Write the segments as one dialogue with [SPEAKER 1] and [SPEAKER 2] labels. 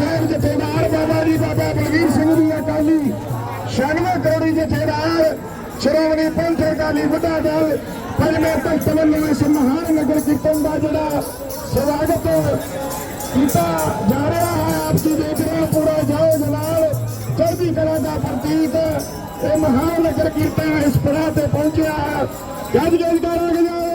[SPEAKER 1] ਸਾਹਿਬ ਜਥੇਦਾਰ ਬਾਬਾ ਜੀ, ਬਾਬਾ ਬਲਵੀਰ ਸਿੰਘ ਜੀ, ਅਕਾਲੀ 96 ਕਰੋੜੀ ਜਥੇਦਾਰ ਸ਼੍ਰੋਮਣੀ ਪੰਥ ਅਕਾਲੀ ਵੱਡਾ ਦਲ, ਪੰਜਵੇਂ ਤਖਤ ਵੱਲੋਂ ਇਸ ਮਹਾਨ ਨਗਰ ਕੀਰਤਨ ਦਾ ਜਿਹੜਾ ਸਵਾਗਤ ਕੀਤਾ ਜਾ ਰਿਹਾ ਹੈ, ਆਪ ਜੀ ਦੇਖ ਰਹੇ ਹੋ ਪੂਰਾ ਜਾਓ ਜਲਾਲ, ਚੜ੍ਹਦੀ ਕਲਾ ਦਾ ਪ੍ਰਤੀਕ, ਇਹ ਮਹਾਨ ਨਗਰ ਕੀਰਤਨ ਇਸ ਪੜਾਅ ਤੇ ਪਹੁੰਚਿਆ ਹੈ। ਗੱਜ ਗੱਜ ਕਰਾਂਗੇ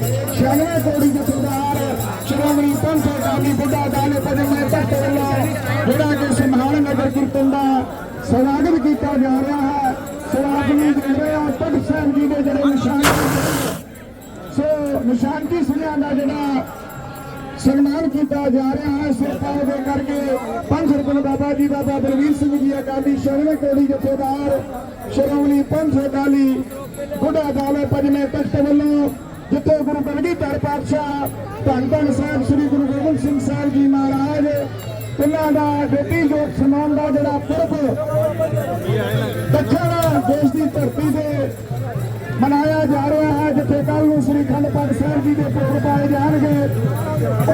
[SPEAKER 1] ਅਕਾਲੀ 96 ਕੋੜੀ ਜਥੇਦਾਰ ਸ਼੍ਰੋਮਣੀ ਪੰਥ ਅਕਾਲੀ ਬੁੱਢਾ ਦਲ ਪੰਜਵੇਂ ਤਖਤ ਵੱਲੋਂ ਜਿਹੜਾ ਕਿ ਸੰਭਾਲ ਨਗਰ ਕੀਰਤਨ ਦਾ ਸਵਾਗਤ ਕੀਤਾ ਜਾ ਰਿਹਾ ਹੈ। ਸਵਾਗਤ ਨੂੰ ਦੇ ਰਹੇ ਸਾਹਿਬ ਜੀ ਦੇ ਜਿਹੜੇ ਨਿਸ਼ਾਨ ਸੋ ਨਿਸ਼ਾਨਕੀ ਸਿੰਘਾਂ ਦਾ ਜਿਹੜਾ ਸਨਮਾਨ ਕੀਤਾ ਜਾ ਰਿਹਾ ਹੈ ਸਰਕਾਰ ਦੇ ਕਰਕੇ ਪੰਜ ਰਤਨ ਬਾਬਾ ਜੀ, ਬਾਬਾ ਬਲਵੀਰ ਸਿੰਘ ਜੀ ਅਕਾਲੀ ਸ਼ਰਮੇ ਕੋੜੀ ਜਥੇਦਾਰ ਸ਼੍ਰੋਮਣੀ ਪੰਥ ਅਕਾਲੀ ਬੁੱਢਾ ਦਾਲੇ ਪੰਜਵੇਂ ਤਖਤ ਵੱਲੋਂ ਜਿੱਥੇ ਗੁਰੂ ਕਲਗੀਧਰ ਪਾਤਸ਼ਾਹ, ਧੰਨ ਧੰਨ ਸਾਹਿਬ ਸ੍ਰੀ ਗੁਰੂ ਗੋਬਿੰਦ ਸਿੰਘ ਸਾਹਿਬ ਜੀ ਮਹਾਰਾਜ। ਉਹਨਾਂ ਦਾ ਬੇਟੀ ਜੋਤ ਸਮਾਨ ਦਾ ਜਿਹੜਾ ਪੁਰਬ ਦੱਖਣ ਦੇਸ਼ ਦੀ ਧਰਤੀ ਤੇ ਮਨਾਇਆ ਜਾ ਰਿਹਾ ਹੈ, ਜਿੱਥੇ ਕੱਲ ਨੂੰ ਸ੍ਰੀ ਖੰਡ ਪਾਠ ਸਾਹਿਬ ਜੀ ਦੇ ਪੁਰਬ ਪਾਏ ਜਾਣਗੇ।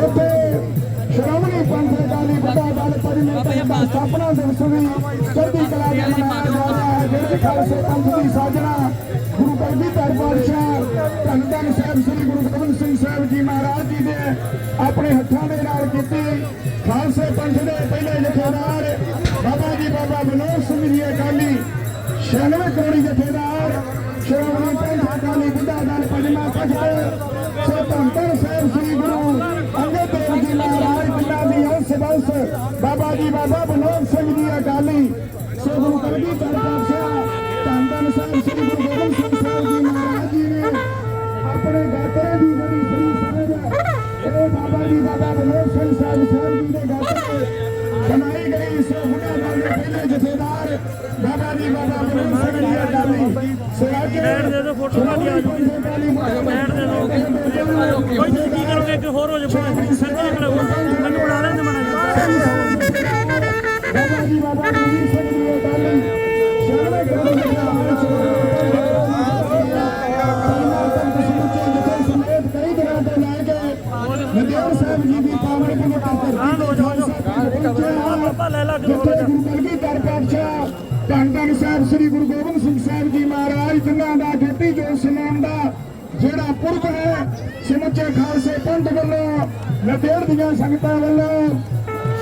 [SPEAKER 1] ਉੱਥੇ ਸ਼੍ਰੋਮਣੀ ਪੰਥ ਅਕਾਲੀ ਬੁੱਢਾ ਦਲ ਦਾ ਸਥਾਪਨਾ ਦਿਵਸ ਵੀ ਚੜ੍ਹਦੀ ਕਲਾ ਦੇ ਮਨਾਇਆ ਜਾ ਰਿਹਾ ਹੈ। ਜਿਹੜੇ ਖਾਲਸੇ ਪੰਥ ਦੀ ਸਾਜਣਾ ਗੁਰੂ ਕਲਗੀਧਰ ਪਾਤਸ਼ਾਹ ਧੰਨ ਧੰਨ ਸਾਹਿਬ ਸ੍ਰੀ ਗੁਰੂ ਗੋਬਿੰਦ ਸਿੰਘ ਸਾਹਿਬ ਜੀ ਮਹਾਰਾਜ ਜੀ ਦੇ ਆਪਣੇ ਹੱਥਾਂ ਦੇ ਨਾਲ ਕੀਤੀ। ਖਾਲਸੇ ਪੰਥ ਦੇ ਪਹਿਲੇ ਜਥੇਦਾਰ ਬਾਬਾ ਜੀ ਬਾਬਾ ਮਨੋਜ ਸਿੰਘ ਜੀ ਅਕਾਲੀ 96 ਕਰੋੜੀ ਜਥੇਦਾਰ ਸ਼੍ਰੋਮਣੀ ਪੰਥ ਅਕਾਲੀ ਬੁੱਢਾ ਦਲ ਪੰਜਵਾਂ ਤਖਤ ਸੋ ਧੰਨ ਧੰਨ ਸਾਹਿਬ ਸ੍ਰੀ ਗੁਰੂ ਅੰਸ ਬਾਬਾ ਜੀ, ਬਾਬਾ ਬਨੋਦ ਸਿੰਘ ਜੀ ਅਕਾਲੀ ਸੋ ਗੁਰੂ ਕਲਗੀਧਰ ਪਾਤਸ਼ਾਹ ਧੰਨ ਧੰਨ ਸਾਹਿਬ ਸ੍ਰੀ ਗੁਰੂ ਗੋਬਿੰਦ ਸਿੰਘ ਸਾਹਿਬ ਜੀ ਮਹਾਰਾਜ ਜੀ ਨੇ ਆਪਣੇ ਗਾਤੇ ਦੀ ਜਿਹੜੀ ਸ੍ਰੀ ਸਾਹਿਬ ਇਹ ਬਾਬਾ ਜੀ, ਬਾਬਾ ਬਨੋਦ ਸਿੰਘ ਸਾਹਿਬ ਸਾਹਿਬ ਜੀ ਦੇ ਗਾਤਰੇ ਬਣਾਈ ਗਈ ਸੋ ਬੁੱਢਾ ਦਲ ਦੇ ਪਹਿਲੇ ਜਥੇਦਾਰ ਬਾਬਾ ਜੀ ਬਾਬਾ ਬਨੋਦ ਸਿੰਘ ਜੀ ਅਕਾਲੀ ਸੋ ਅੱਜ
[SPEAKER 2] ਲੈਣ ਦੇ ਦਿਓ, ਫੋਟੋ ਪਾ ਕੇ ਆ ਜਾਓ। ਲੈਣ ਦੇ ਦਿਓ। ਕੋਈ ਕੀ ਕਰੋਗੇ ਕਿ ਹੋਰ ਹੋ ਜਾਵੇ ਸਰ ਜੀ ਕਰੋ ਮੈਨੂੰ ਬਣਾ ਲੈਣ ਦੇ ਮਣਾ
[SPEAKER 1] ਬਾਬਾ ਜੀ ਬਾਬਾ ਜੀ ਸਿੰਘ ਜੀ ਅਕਾਲੀ
[SPEAKER 2] ਆਪਾਂ ਲੈ ਲਾ
[SPEAKER 1] ਗੁਰੂ ਕਲਗੀਧਰ ਪਾਤਸ਼ਾਹ ਧੰਨ ਧੰਨ ਸਾਹਿਬ ਸ੍ਰੀ ਗੁਰੂ ਗੋਬਿੰਦ ਸਿੰਘ ਸਾਹਿਬ ਜੀ ਮਹਾਰਾਜ ਜਿਨ੍ਹਾਂ ਦਾ ਜੋਤੀ ਜੋਤ ਸਮਾਨ ਦਾ ਜਿਹੜਾ ਪੁਰਬ ਹੈ ਸਮੁੱਚੇ ਖਾਲਸੇ ਪੰਥ ਵੱਲੋਂ ਨਦੇੜ ਦੀਆਂ ਸੰਗਤਾਂ ਵੱਲੋਂ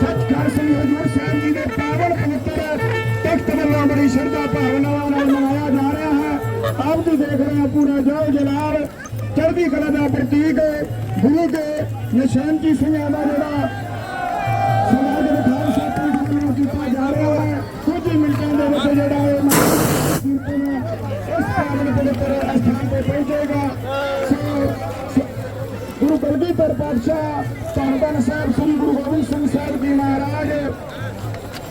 [SPEAKER 1] ਸੱਚਖੰਡ ਸ੍ਰੀ ਹਜ਼ੂਰ ਸਾਹਿਬ ਜੀ ਦੇ ਪਾਵਨ ਪਵਿੱਤਰ ਤਖਤ ਵੱਲੋਂ ਬੜੀ ਸ਼ਰਧਾ ਭਾਵਨਾਵਾਂ ਨਾਲ ਮਨਾਇਆ ਜਾ ਰਿਹਾ ਹੈ। ਆਪ ਜੀ ਦੇਖ ਰਹੇ ਹੋ ਪੂਰਾ ਜੋ ਜਲਾਲ ਚੜ੍ਹਦੀ ਕਲਾ ਦਾ ਪ੍ਰਤੀਕ ਗੁਰੂ ਦੇ ਨਿਸ਼ਾਨਕੀ ਸਿੰਘਾਂ ਦਾ ਜਿਹੜਾ 20 ਮਿੰਟਾਂ ਦੇ ਵਿੱਚ ਜਿਹੜਾ ਇਹ ਇਸ ਕਾਰਨ ਦੇ ਉੱਪਰ ਸਥਾਨ ਤੇ ਪਹੁੰਚੇਗਾ ਗੁਰੂ ਕਲਗੀਧਰ ਪਾਤਸ਼ਾਹ ਧੰਨ ਸਾਹਿਬ ਸ੍ਰੀ ਗੁਰੂ ਗੋਬਿੰਦ ਸਿੰਘ ਸਾਹਿਬ ਜੀ ਮਹਾਰਾਜ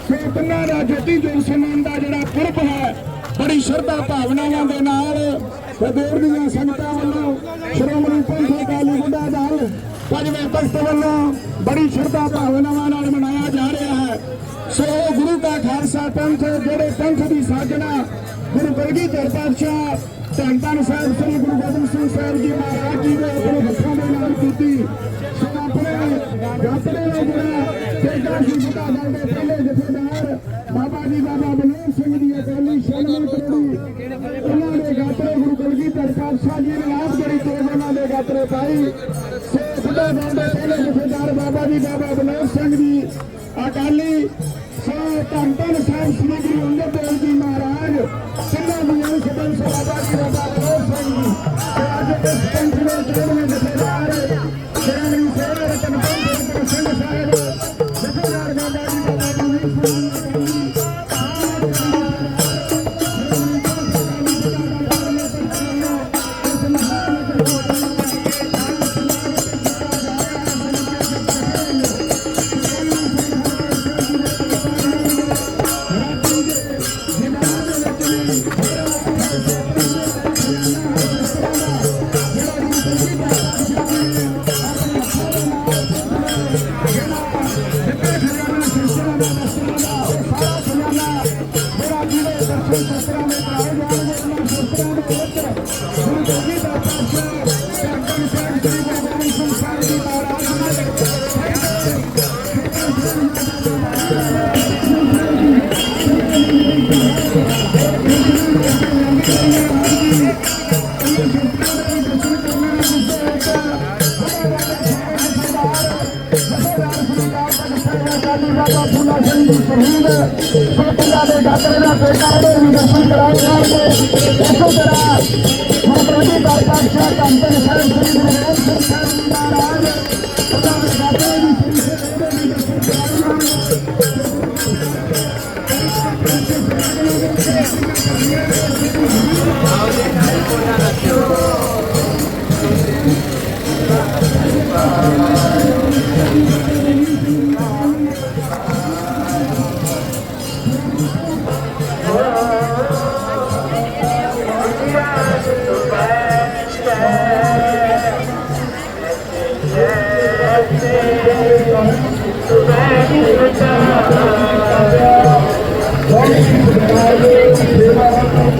[SPEAKER 1] ਸੇਤਨਾ ਦਾ ਜੋਤੀ ਜੋਰ ਸਨੰਦ ਦਾ ਜਿਹੜਾ ਪੁਰਬ ਹੈ, ਬੜੀ ਸ਼ਰਧਾ ਭਾਵਨਾਵਾਂ ਦੇ ਨਾਲ ਸਦੂਰ ਦੀਆਂ ਸੰਗਤਾਂ ਵੱਲੋਂ ਸ਼੍ਰੋਮਣੀ ਪੰਥ ਅਕਾਲੀ ਗੁੰਡਾ ਦਲ, ਪੰਜਵੇਂ ਤਖਤ ਵੱਲੋਂ ਬੜੀ ਸ਼ਰਧਾ ਭਾਵਨਾਵਾਂ ਨਾਲ ਮਨਾਇਆ ਜਾ ਰਿਹਾ ਹੈ। ਸੋ ਗੁਰੂ ਦਾ ਖਾਲਸਾ ਪੰਥ, ਜਿਹੜੇ ਪੰਥ ਦੀ ਸਾਜਣਾ ਗੁਰੂ ਕਲਗੀਧਰ ਪਾਤਸ਼ਾਹ ਧੰਨ ਧੰਨ ਸਾਹਿਬ ਸ੍ਰੀ ਗੁਰੂ ਗੋਬਿੰਦ ਸਿੰਘ ਸਾਹਿਬ ਜੀ ਮਹਾਰਾਜ ਜੀ ਦੇ ਆਪਣੇ ਹੱਥਾਂ ਦੇ ਨਾਲ ਕੀਤੀ। ਸੋ ਆਪਣੇ ਯਾਤਰੇ ਜਿਹੜਾ ਤੇਜਾ ਜੀ ਦਲ ਦੇ ਪਹਿਲੇ ਜਥੇਦਾਰ ਬਾਬਾ ਜੀ ਬਾਬਾ ਬਲਵੀਰ ਸਿੰਘ ਜੀ ਅਕਾਲੀ ਸ਼ਰਮਨ ਕਰੋੜੀ ਉਹਨਾਂ ਦੇ ਗਾਤਰੇ ਗੁਰੂ ਕਲਗੀਧਰ ਪਾਤਸ਼ਾਹ ਜੀ ਨੇ ਆਪ ਜਿਹੜੀ ਤੇਜ ਉਹਨਾਂ ਦੇ ਗਾਤਰੇ ਪਾਈ। ਸੋ ਬੁੱਢਾ ਦਲ ਦੇ ਪਹਿਲੇ ਜਥੇਦਾਰ ਬਾਬਾ ਜੀ ਬਾਬਾ ਬਲਵੀਰ ਸਿੰਘ ਜੀ, ਅਕਾਲੀ ਸੋ ਧੰਨ ਧੰਨ ਧੰਨ ਸਾਹਿਬ ਸ੍ਰੀ ਗੁਰੂ ਅੰਗਦ ਦੇਵ ਜੀ। ਮਹਾਰਾਜ ਤਿੰਨਾਂ ਦੀਆਂ ਸਬੰਧ ਸਭਾ ਜੀ ਦਾ ਸਿੰਘ ਜੀ ਤੇ ਅੱਜ ਦੇ ਸਪੰਚ ਦੇ ਚੋਣਵੇਂ ਜਥੇਦਾਰ ਬਾਬਾ ਫੂਲਾ ਸਿੰਘ ਜੀ ਸ਼ਹੀਦ ਸੋਪਿਆ ਦੇ ਡਾਕਟਰ ਦਾ ਬੇਟਾ ਦੇ ਵੀ ਦਰਸ਼ਨ ਕਰਾਏ ਜਾਣਗੇ ਇਸੋ ਤਰ੍ਹਾਂ ਮਹਾਰਾਜ ਦਾ ਪਾਤਸ਼ਾਹ ਕੰਪਨ ਸਾਹਿਬ ਸ੍ਰੀ ਗੁਰੂ ਗ੍ਰੰਥ ਸਾਹਿਬ ਮਹਾਰਾਜ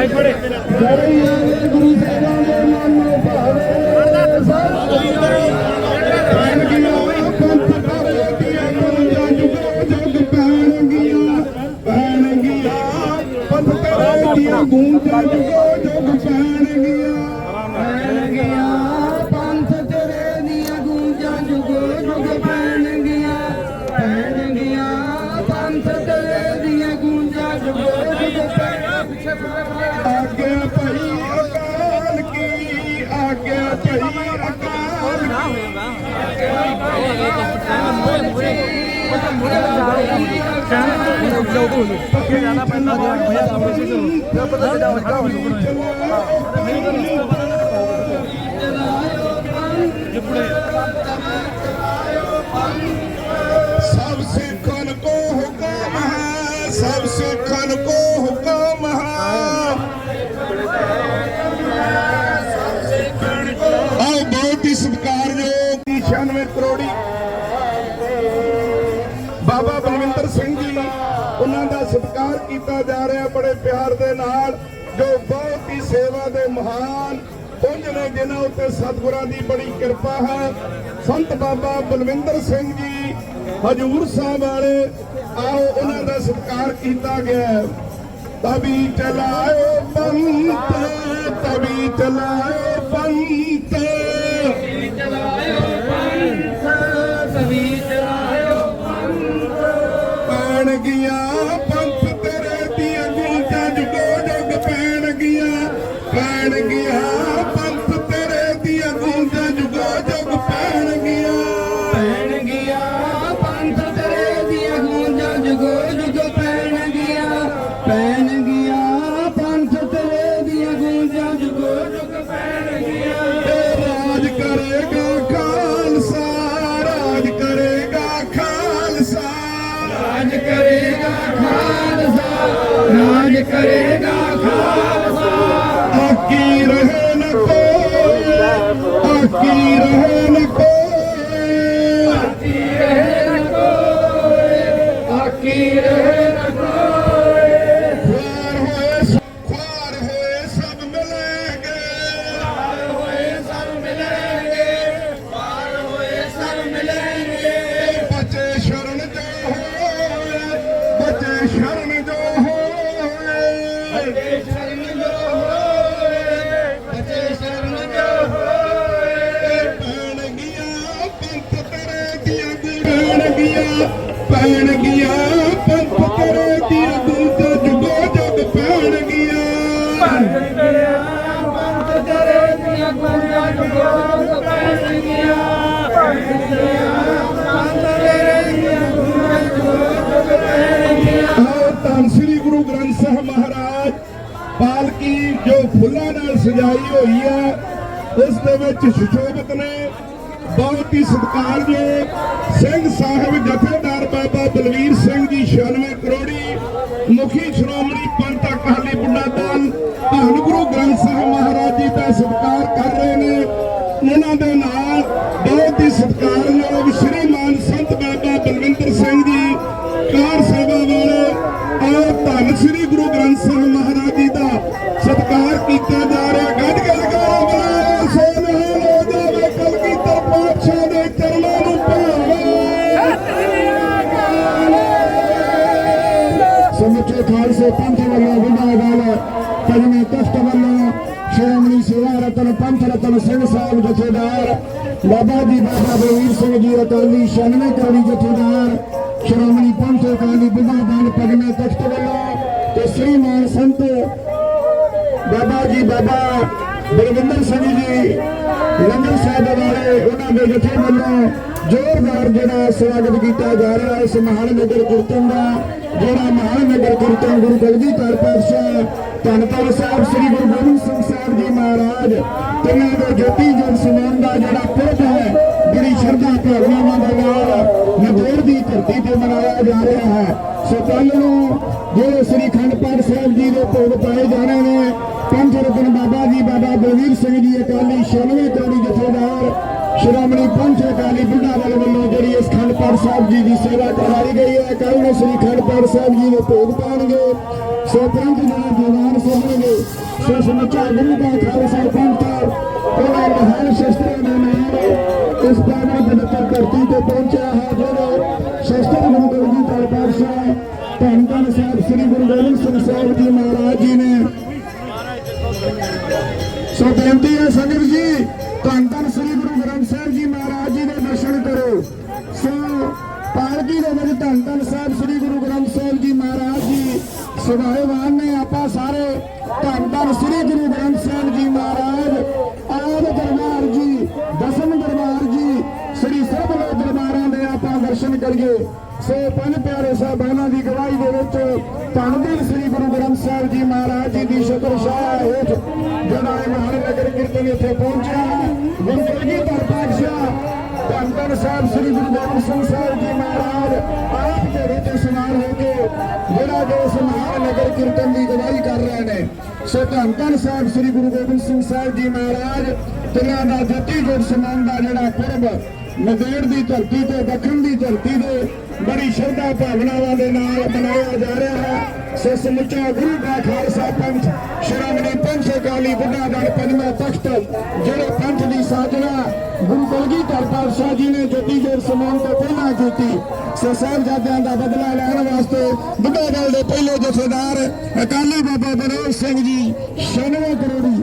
[SPEAKER 1] Ahí ਕੀ ਬਾਬਾ ਬਲਵਿੰਦਰ ਸਿੰਘ ਜੀ, ਉਹਨਾਂ ਦਾ ਸਤਿਕਾਰ ਕੀਤਾ ਜਾ ਰਿਹਾ ਬੜੇ ਪਿਆਰ ਦੇ ਨਾਲ, ਜੋ ਬਹੁਤ ਹੀ ਸੇਵਾ ਦੇ ਮਹਾਨ ਪੁੰਜ ਨੇ ਜਿਨ੍ਹਾਂ ਉੱਤੇ ਸਤਿਗੁਰਾਂ ਦੀ ਬੜੀ ਕਿਰਪਾ ਹੈ। ਸੰਤ ਬਾਬਾ ਬਲਵਿੰਦਰ ਸਿੰਘ ਜੀ, ਹਜੂਰ ਸਾਹਿਬ ਵਾਲੇ, ਆਓ ਉਹਨਾਂ ਦਾ ਸਤਿਕਾਰ ਕੀਤਾ ਗਿਆ ਤਬੀ ਚਲਾਇਓ ਪੰਥ ਤਬੀ ਚਲਾਇਓ ਪੰਥ। करे ਪੈਣ ਗਿਆ
[SPEAKER 3] ਪੰਥ ਤੇਰੇ ਦੀਆਂ ਗੂੰਜ ਜੁਗੋ ਜੁਗ ਪੈਣ ਗਿਆ। ਪੰਥ ਤੇਰੇ ਦੀਆਂ ਗੂੰਜਾਂ ਜੁਗੋ ਜੁਗ ਪੈਣ ਗਿਆ।
[SPEAKER 1] ਪੰਥ ਤੇਰੇ ਦੀਆਂ ਗੂੰਜਾਂ ਜੁਗੋ ਜੁਗ ਪੈਣ ਗਿਆ। ਧੰਨ ਸ੍ਰੀ ਗੁਰੂ ਗ੍ਰੰਥ ਸਾਹਿਬ ਮਹਾਰਾਜ ਪਾਲਕੀ ਜੋ ਫੁੱਲਾਂ ਨਾਲ ਸਜਾਈ ਹੋਈ ਹੈ ਉਸ ਦੇ ਵਿੱਚ ਸੁਸ਼ੋਭਿਤ ਨੇ। ਬਹੁਤ ਹੀ ਸਤਿਕਾਰਯੋਗ ਸਿੰਘ ਸਾਹਿਬ ਜਥੇਦਾਰ ਬਾਬਾ ਬਲਵੀਰ ਸਿੰਘ ਜੀ 96 ਕਰੋੜੀ ਮੁਖੀ ਸ਼੍ਰੋਮਣੀ ਪੰਥ ਅਕਾਲੀ ਬੁੱਢਾ ਦਲ ਧੰਨ ਗੁਰੂ ਗ੍ਰੰਥ ਸਾਹਿਬ ਮਹਾਰਾਜ ਜੀ ਦਾ ਸਤਿਕਾਰ ਕਰ ਰਹੇ ਨੇ। ਉਹਨਾਂ ਦੇ ਨਾਲ ਬਹੁਤ ਹੀ ਸਤਿਕਾਰਯੋਗ ਸ਼੍ਰੀਮਾਨ ਸੰਤ ਬਾਬਾ ਬਲਵਿੰਦਰ ਸਿੰਘ ਜੀ, ਕਾਰ ਸੇਵਾ ਵਾਲੇ ਔਰ ਧੰਨ ਸ੍ਰੀ ਗੁਰੂ ਗ੍ਰੰਥ ਸਾਹਿਬ ਮਹਾਰਾਜ ਜੀ ਦਾ ਸਤਿਕਾਰ ਕੀਤਾ ਜਾ ਰਿਹਾ। ਗੱਜ ਗੱਜ ਸਮੁੱਚੇ ਖਾਲਸੇ ਪੰਥ ਵੱਲੋਂ ਵਿਦਾ ਗੱਲ ਪੰਜਵੇਂ ਸਿੰਘ ਸਾਹਿਬ ਜਥੇਦਾਰ ਬਾਬਾ ਜੀ ਬਾਬਾ ਬਲਵੀਰ ਸਿੰਘ ਜੀ ਅਕਾਲੀ 96 ਕਰੋੜੀ ਜਥੇਦਾਰ ਸ਼੍ਰੋਮਣੀ ਪੰਥ ਅਕਾਲੀ ਵਿਦਾ ਦਲ ਪੰਜਵੇਂ ਤਖਤ ਵੱਲੋਂ ਤੇ ਸ੍ਰੀਮਾਨ ਸੰਤ ਬਾਬਾ ਜੀ ਬਾਬਾ ਬਲਵਿੰਦਰ ਸਿੰਘ ਜੀ ਲੰਗਰ ਸਾਹਿਬ ਵਾਲੇ ਉਹਨਾਂ ਦੇ ਜਥੇ ਵੱਲੋਂ ਜ਼ੋਰਦਾਰ ਜਿਹੜਾ ਸਵਾਗਤ ਕੀਤਾ ਜਾ ਰਿਹਾ ਹੈ ਇਸ ਮਹਾਨ ਨਗਰ ਕੀਰਤਨ ਦਾ, ਜਿਹੜਾ ਮਹਾਨ ਨਗਰ ਕੀਰਤਨ ਗੁਰੂ ਜਗਦੀਪੁਰ ਪਾਤਸ਼ਾਹ ਧੰਨ ਧੰਨ ਸਾਹਿਬ ਸ੍ਰੀ ਗੁਰੂ ਗੋਬਿੰਦ ਸਿੰਘ ਸਾਹਿਬ ਜੀ ਮਹਾਰਾਜ ਤਿੰਨਾਂ ਦੇ ਜੋਤੀ ਜਨ ਸਮਾਨ ਦਾ ਜਿਹੜਾ ਪੁਰਬ ਹੈ, ਬੜੀ ਸ਼ਰਧਾ ਭਾਵਨਾਵਾਂ ਦੇ ਨਾਲ ਨਦੌਰ ਦੀ ਧਰਤੀ ਤੇ ਮਨਾਇਆ ਜਾ ਰਿਹਾ ਹੈ। ਸੋ ਕੱਲ ਨੂੰ ਜਿਹੜੇ ਸ੍ਰੀ ਖੰਡ ਪਾਠ ਸਾਹਿਬ ਜੀ ਦੇ ਭੋਗ ਪਾਏ ਜਾਣੇ ਨੇ ਪੰਜ ਰਤਨ ਬਾਬਾ ਜੀ, ਬਾਬਾ ਬਲਵੀਰ ਸਿੰਘ ਜੀ ਅਕਾਲੀ 96 ਕਰੋੜੀ ਜਥੇਦਾਰ ਸ਼੍ਰੋਮਣੀ ਪੰਥ ਅਕਾਲੀ ਬੁੱਢਾ ਵੱਲੋਂ ਜਿਹੜੀ ਇਸ ਖੰਡ ਪਾਠ ਸਾਹਿਬ ਜੀ ਦੀ ਸੇਵਾ ਕਰਵਾਈ ਗਈ ਹੈ। ਕੱਲ ਸ੍ਰੀ ਖੰਡ ਪਾਠ ਸਾਹਿਬ ਜੀ ਨੂੰ ਭੋਗ ਪਾਣਗੇ ਸੋ ਪੰਜ ਜਿਹੜੇ ਦੀਵਾਨ ਸੁਣਨਗੇ ਸੋ ਸਮੁੱਚਾ ਗੁਰੂ ਦਾ ਖਾਲਸਾ ਪੰਥ ਉਹਨਾਂ ਮਹਾਨ ਸ਼ਸਤਰਾਂ ਦੇ ਨਾਲ ਇਸ ਪਾਵਨ ਪਵਿੱਤਰ ਧਰਤੀ ਤੇ ਪਹੁੰਚਿਆ ਹੈ, ਜਿਹੜਾ ਸ਼ਸਤਰ ਗੁਰੂ ਗੋਬਿੰਦ ਜੀ ਪਾਤਸ਼ਾਹ ਧੰਨ ਧੰਨ ਸਾਹਿਬ ਸ੍ਰੀ ਗੁਰੂ ਗੋਬਿੰਦ ਸਿੰਘ ਸਾਹਿਬ ਜੀ ਮਹਾਰਾਜ ਜੀ ਨੇ ਬੇਨਤੀ ਹੈ ਸੰਗਤ ਜੀ, ਧੰਨ ਧੰਨ ਸ੍ਰੀ ਗੁਰੂ ਗ੍ਰੰਥ ਸਾਹਿਬ ਜੀ ਮਹਾਰਾਜ ਜੀ ਦੇ ਦਰਸ਼ਨ ਕਰੋ। ਸੋ ਪਾਲਕੀ ਦੇ ਵਿੱਚ ਧੰਨ ਧੰਨ ਸਾਹਿਬ ਸ੍ਰੀ ਗੁਰੂ ਗ੍ਰੰਥ ਸਾਹਿਬ ਜੀ ਮਹਾਰਾਜ ਜੀ ਸਵਾਏਵਾਨ ਨੇ ਆਪਾਂ ਸਾਰੇ ਧੰਨ ਧੰਨ ਸ੍ਰੀ ਗੁਰੂ ਗ੍ਰੰਥ ਸਾਹਿਬ ਜੀ ਮਹਾਰਾਜ ਆਦ ਦਰਬਾਰ ਜੀ, ਦਸਮ ਦਰਬਾਰ ਜੀ, ਸ੍ਰੀ ਸਰਬ ਲੋਕ ਦਰਬਾਰਾਂ ਦੇ ਆਪਾਂ ਦਰਸ਼ਨ ਕਰੀਏ। ਸੋ ਪੰਜ ਪਿਆਰੇ ਸਾਹਿਬਾਨਾਂ ਦੀ ਗਵਾਹੀ ਦੇ ਵਿੱਚ ਧੰਨ ਧੰਨ ਸ੍ਰੀ ਗੁਰੂ ਗ੍ਰੰਥ ਸਾਹਿਬ ਜੀ ਮਹਾਰਾਜ ਜੀ ਦੀ ਸ਼ੁਕਰ ਸ਼ਾਹ ਹੇਠ ਜਿਹੜਾ ਮਹਾਰਾਜ ਕੀਰਤਨ ਇੱਥੇ ਪਹੁੰਚਿਆ। ਹੈ ਗੁਰੂ ਪਾਤਸ਼ਾਹ ਧੰਨ ਧੰਨ ਸਾਹਿਬ ਸ੍ਰੀ ਗੁਰੂ ਗੋਬਿੰਦ ਸਿੰਘ ਸਾਹਿਬ ਜੀ ਮਹਾਰਾਜ, ਆਪ ਦੇ ਵਿੱਚ ਸਮਾਨ ਹੋ ਕੇ ਜਿਹੜਾ ਜੋ ਸਮਾਨ ਨਗਰ ਕੀਰਤਨ ਦੀ ਗਵਾਹੀ ਕਰ ਰਹੇ ਨੇ। ਸੋ ਧੰਨ ਧੰਨ ਸਾਹਿਬ ਸ੍ਰੀ ਗੁਰੂ ਗੋਬਿੰਦ ਸਿੰਘ ਸਾਹਿਬ ਜੀ ਮਹਾਰਾਜ, ਤਿੰਨਾਂ ਦਾ ਜੱਤੀ ਜੋੜ ਸਮਾਨ ਦਾ ਜਿਹੜਾ ਪੁਰਬ ਨਦੇੜ ਦੀ ਧਰਤੀ ਤੇ, ਦੱਖਣ ਦੀ ਧਰਤੀ ਦੇ ਬੜੀ ਸ਼ਰਧਾ ਭਾਵਨਾਵਾਂ ਦੇ ਨਾਲ ਮਨਾਇਆ ਜਾ ਰਿਹਾ ਹੈ। ਸੋ ਸਮੁੱਚਾ ਗੁਰੂ ਦਾ ਖਾਲਸਾ ਪੰਥ ਸ਼੍ਰੋਮਣੀ ਪੰਥ ਅਕਾਲੀ ਬੁੱਢਾ ਦਲ ਪੰਜਵਾਂ ਤਖਤ, ਜਿਹੜੇ ਪੰਥ ਦੀ ਸਾਜਨਾ ਗੁਰੂ ਕਲਗੀਧਰ ਪਾਤਸ਼ਾਹ ਜੀ ਨੇ ਜੱਤੀ ਜੋੜ ਸਮਾਨ ਤੋਂ ਪਹਿਲਾਂ ਕੀਤੀ। ਸੋ ਸਾਹਿਬਜ਼ਾਦਿਆਂ ਦਾ ਬਦਲਾ ਲੈਣ ਵਾਸਤੇ ਬੁੱਢਾ ਦਲ ਦੇ ਪਹਿਲੇ ਜਥੇਦਾਰ ਅਕਾਲੀ ਬਾਬਾ ਬਨੋਦ ਸਿੰਘ ਜੀ 96 ਕਰੋੜੀ